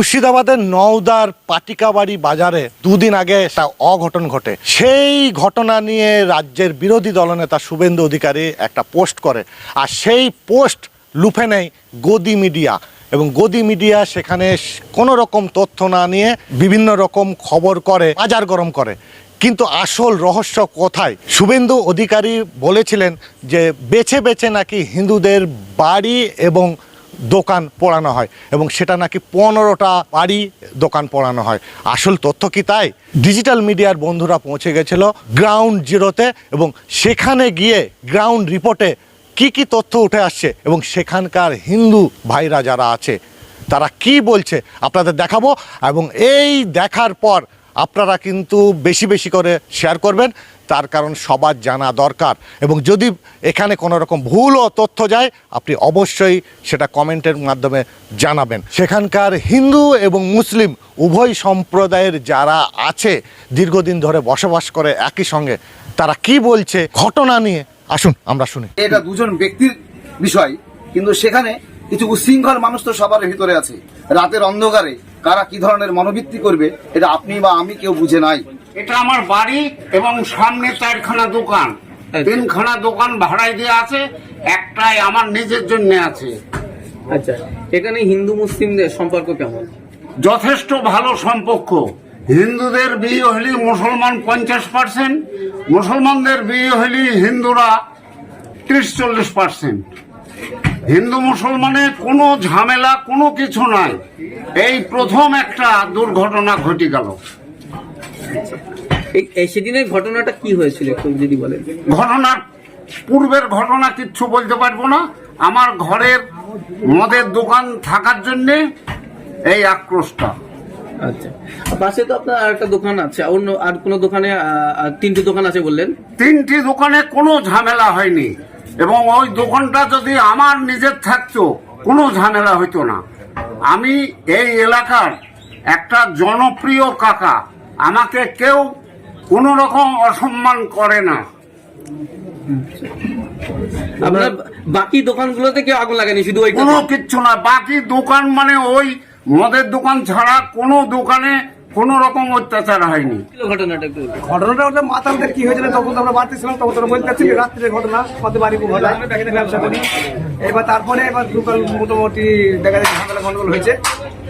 মুর্শিদাবাদের নওদার পাটিকাবাড়ি বাজারে দুদিন আগে একটা অঘটন ঘটে। সেই ঘটনা নিয়ে রাজ্যের বিরোধী দলনেতা শুভেন্দু অধিকারী একটা পোস্ট করে। আর সেই পোস্ট লুফে নেয় গদি মিডিয়া। এবং গদি মিডিয়া সেখানে কোনো রকম তথ্য না নিয়ে বিভিন্ন রকম খবর করে, বাজার গরম করে। কিন্তু আসল রহস্য কোথায়? শুভেন্দু অধিকারী বলেছিলেন যে বেছে বেছে নাকি হিন্দুদের বাড়ি এবং দোকান পোড়ানো হয় এবং সেটা নাকি পনেরোটা বাড়ি দোকান পোড়ানো হয়। আসল তথ্য কি তাই? ডিজিটাল মিডিয়ার বন্ধুরা পৌঁছে গেছিল গ্রাউন্ড জিরোতে এবং সেখানে গিয়ে গ্রাউন্ড রিপোর্টে কি কি তথ্য উঠে আসছে এবং সেখানকার হিন্দু ভাইরা যারা আছে, তারা কি বলছে আপনাদের দেখাবো এবং এই দেখার পর আপনারা কিন্তু বেশি বেশি করে শেয়ার করবেন। তার কারণ সবার জানা দরকার। এবং যদি এখানে কোনো রকম ভুল ও তথ্য যায়, আপনি অবশ্যই সেটা কমেন্টের মাধ্যমে জানাবেন। সেখানকার হিন্দু এবং মুসলিম উভয় সম্প্রদায়ের যারা আছে, দীর্ঘদিন ধরে বসবাস করে একই সঙ্গে, তারা কি বলছে, ঘটনা নিয়ে আসুন, আমরা শুনি। এটা দুজন ব্যক্তির বিষয়, কিন্তু সেখানে কিছু উশৃঙ্খল মানুষ তো সবার ভিতরে আছে। রাতের অন্ধকারে কারা কি ধরনের মনোবৃত্তি করবে, এটা আপনি বা আমি কেউ বুঝে নাই। এটা আমার বাড়ি এবং সামনে চারখানা দোকান। তিনখানা দোকান ভাড়ায় দিয়ে আছে একটাই আমার নিজের জন্য আছে। আচ্ছা এখানে হিন্দু মুসলিমদের সম্পর্ক কেমন? যথেষ্ট ভালো সম্পর্ক। হিন্দুদের বিয়ে হলে মুসলমান পঞ্চাশ পার্সেন্ট মুসলমানদের বিয়ে হলে হিন্দুরা ত্রিশ চল্লিশ পার্সেন্ট। হিন্দু মুসলমানের কোনো ঝামেলা কোনো কিছু নাই। এই প্রথম একটা দুর্ঘটনা ঘটে গেল। এই- সেদিনের ঘটনাটা কি হয়েছিল একটু যদি বলেন? ঘটনার পূর্বের ঘটনা কিচ্ছু বলতে পারব না। আমার ঘরের মদের দোকান থাকার জন্যে এই আক্রোশটা। আচ্ছা। পাশে তো আপনার আর একটা দোকান আছে। অন্য আর কোনো দোকানে তিনটি দোকান আছে বললেন? তিনটি দোকানে কোনো ঝামেলা হয়নি। এবং ওই দোকানটা যদি আমার নিজের থাকতো কোনো ঝামেলা হইতো না। আমি এই এলাকার একটা জনপ্রিয় কাকা আমাকে কেউ কোনো রকম অসম্মান করে না। আপনার বাকি দোকানগুলোতে কেউ আগুন লাগেনি শুধু ওই কোনো কিচ্ছু না বাকি দোকান মানে ওই মদের দোকান ছাড়া কোনো দোকানে কোনো রকম অত্যাচার হয়নি। ঘটনাটা ঘটনাটা ওটা মাতালদের কি হয়েছিল তখন তো আমরা বাড়িতে ছিলাম তখন তোরা বলতে পারছি রাত্রের ঘটনা আমাদের বাড়ি ঘটনা ব্যবসা করি এবার তারপরে এবার দোকান মোটামুটি দেখা যাচ্ছে ঝামেলা গন্ডগোল হয়েছে।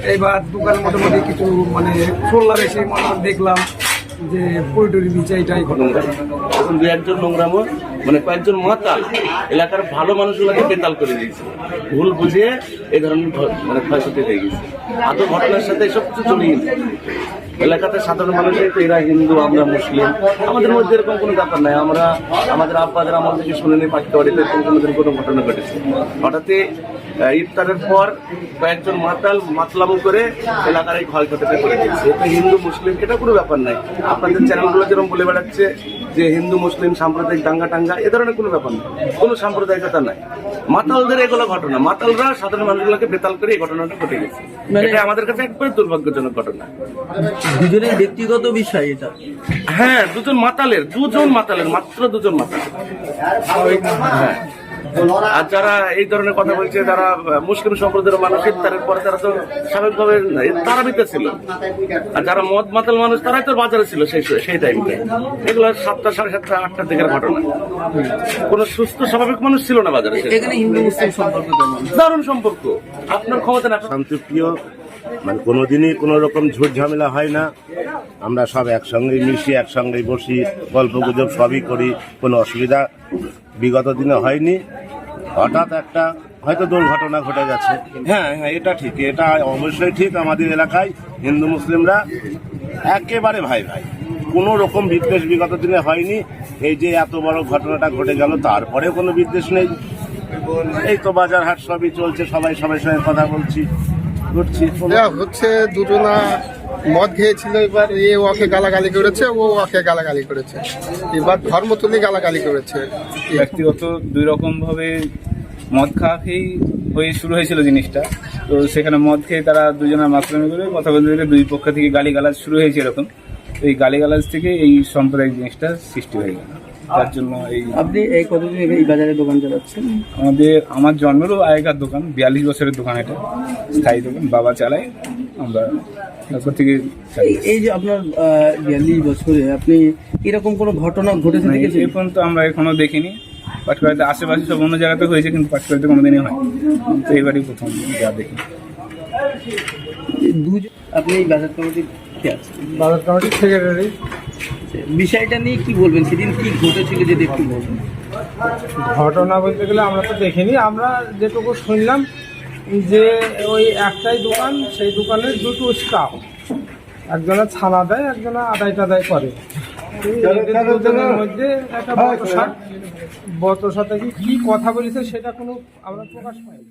এবার দোকান মোটামুটি কিছু মানে শুনলাম এসে দেখলাম যে পুরোটুরি দিচ্ছে এটাই ঘটনা। দু একজন নোংরামো মানে কয়েকজন মাতাল এলাকার ভালো মানুষগুলোকে বেতাল করে দিয়েছে। ভুল বুঝিয়ে এই ধরনের মানে ক্ষয়ক্ষতি হয়ে গেছে। আদৌ ঘটনার সাথে এসব কিছু জড়িয়ে। এলাকাতে সাধারণ মানুষের তো এরা হিন্দু, আমরা মুসলিম। আমাদের মধ্যে এরকম কোনো ব্যাপার নাই। আমরা, আমাদের আব্বাদের আমল থেকে শুনে নিই পাখিতে বাড়িতে এরকম কোনোদিন কোনো ঘটনা ঘটেছে। হঠাৎই ইফতারের পর কয়েকজন মাতাল মাতলামো করে এলাকার এই ক্ষয়ক্ষতিটা করে দিয়েছে। এটা হিন্দু, মুসলিম, এটা কোনো ব্যাপার নাই। আপনাদের চ্যানেলগুলো যেরকম বলে বেড়াচ্ছে যে হিন্দু মুসলিম সাম্প্রদায়িক দাঙ্গা টাঙ্গা এ ধরনের কোনো ব্যাপার নেই কোনো সাম্প্রদায়িকতা নাই। মাতালদের এগুলো ঘটনা। মাতালরা সাধারণ মানুষগুলোকে বেতাল করে এই ঘটনাটা ঘটে গেছে। মানে- এটা আমাদের কাছে একবারে দুর্ভাগ্যজনক ঘটনা। দুজনের ব্যক্তিগত বিষয় এটা। হ্যাঁ দুজন মাতালের দুজন মাতালের মাত্র দুজন মাতাল হ্যাঁ। আর যারা এই ধরনের কথা বলছে তারা মুসলিম সম্প্রদায়ের মানুষ ইফতারের পরে তারা তো স্বাভাবিকভাবে তারাবিতে ছিল আর যারা মদ মাতাল মানুষ তারাই তো বাজারে ছিল সেই সেই টাইমটা এগুলো সাতটা সাড়ে সাতটা আটটার দিকের ঘটনা। কোনো সুস্থ স্বাভাবিক মানুষ ছিল না বাজারে এখানে হিন্দু মুসলিম সম্পর্ক কেমন দারুণ সম্পর্ক। আপনার ক্ষমতা না শান্তিপ্রিয় মানে কোনোদিনই কোনো রকম ঝুট ঝামেলা হয় না। আমরা সব একসঙ্গে মিশি একসঙ্গে বসি গল্প গুজব সবই করি কোনো অসুবিধা বিগত দিনে হয়নি। হঠাৎ একটা, হয়তো দুর্ঘটনা ঘটে গেছে। হ্যাঁ হ্যাঁ এটা ঠিক। এটা অবশ্যই ঠিক আমাদের এলাকায় হিন্দু মুসলিমরা একেবারে ভাই ভাই। কোনো রকম বিদ্বেষ বিগত দিনে হয়নি। এই যে এত বড় ঘটনাটা ঘটে গেল তারপরে কোনো বিদ্বেষ নেই। এই তো বাজার হাট সবই চলছে, সবাই সবাই সঙ্গে কথা বলছি এটা হচ্ছে, দুজনা মদ খেয়েছিল এবার এ ওকে গালাগালি করেছে ও ওকে গালাগালি করেছে। এবার ধর্ম তুলি গালাগালি করেছে। ব্যক্তিগত দুই রকম ভাবে মদ খাওয়া খেয়েই হয়ে শুরু হয়েছিল জিনিসটা। তো সেখানে মদ খেয়ে তারা দুজনের মাতলামি করে কথা বলতে গেলে দুই পক্ষ থেকে গালিগালাজ শুরু হয়েছে এরকম। তো এই গালিগালাজ থেকে এই সাম্প্রদায়িক জিনিসটা সৃষ্টি হয়ে গেল। তার জন্য এই আপনি এই কতদিন এই বাজারে দোকান চালাচ্ছেন? আমাদের আমার জন্মেরও আগেকার দোকান বিয়াল্লিশ বছরের দোকান এটা। স্থায়ী দোকান বাবা চালায়। আমরা তারপর থেকে এই- যে আপনার বিয়াল্লিশ বছরে আপনি এরকম কোনো ঘটনা ঘটেছে দেখেছেন? এই পর্যন্ত আমরা এখনও দেখিনি। পাটকুড়াতে আশেপাশে সব অন্য জায়গাতে হয়েছে কিন্তু পাটকুড়াতে কোনোদিনই হয় তো এইবারই প্রথম যা দেখি। দুজন আপনি এই বাজার কমিটির কে আছেন? বাজার কমিটির সেক্রেটারি বিষয়টা নিয়ে কি বলবেন? সেদিন কি ঘটেছিল যদি একটু বলবেন ঘটনা বলতে গেলে আমরা তো দেখিনি। আমরা যেটুকু শুনলাম যে ওই একটাই দোকান, সেই দোকানের দুটো স্টাফ। একজনে ছানা দেয়, একজনে আদায় টাদায় করে। বত মধ্যে একটা বতসাতে কি কথা বলেছে সেটা কোনো আমরা প্রকাশ পাইনি।